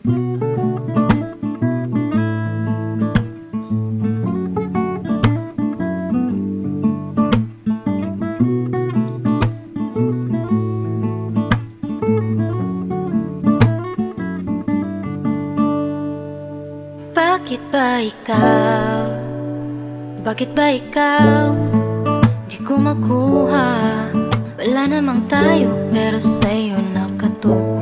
Bakit ba ikaw? Bakit ba ikaw? Di ko makuha Wala namang tayo pero sa'yo nakatuwa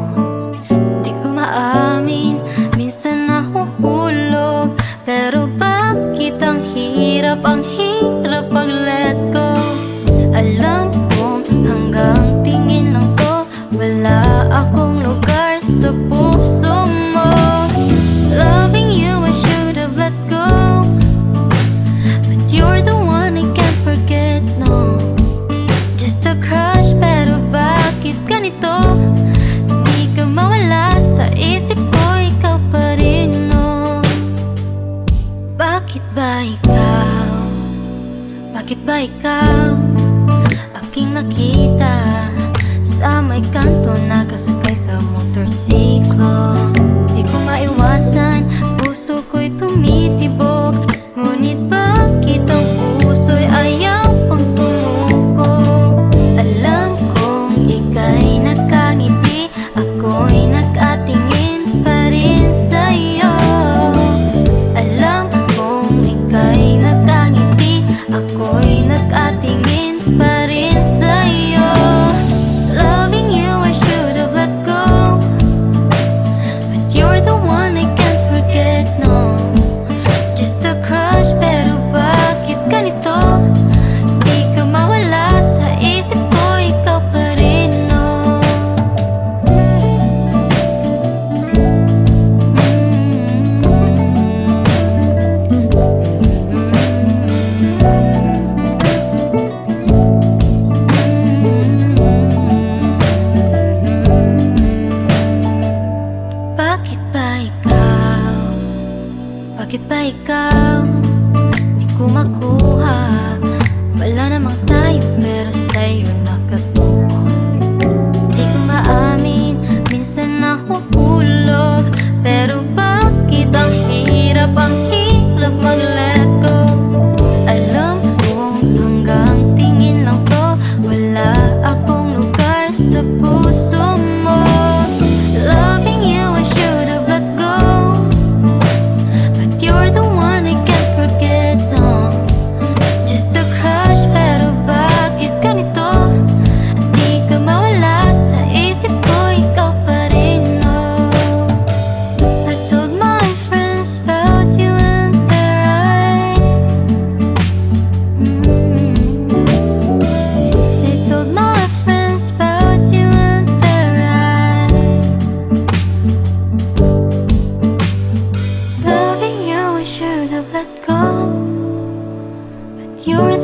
ikaw? Bakit ba ikaw? Aking nakita Sa may kanto nakasakay sa motorsiklo Bakit ba ikaw di ko makuha? Wala namang tayo pero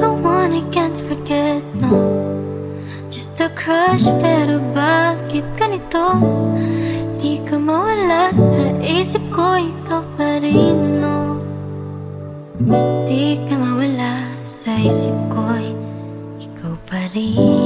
someone I can't forget, no. Just a crush, pero bakit ganito? Di ka mawala sa isip ko, ikaw pa rin, no? Di ka mawala sa isip ko, ikaw pa rin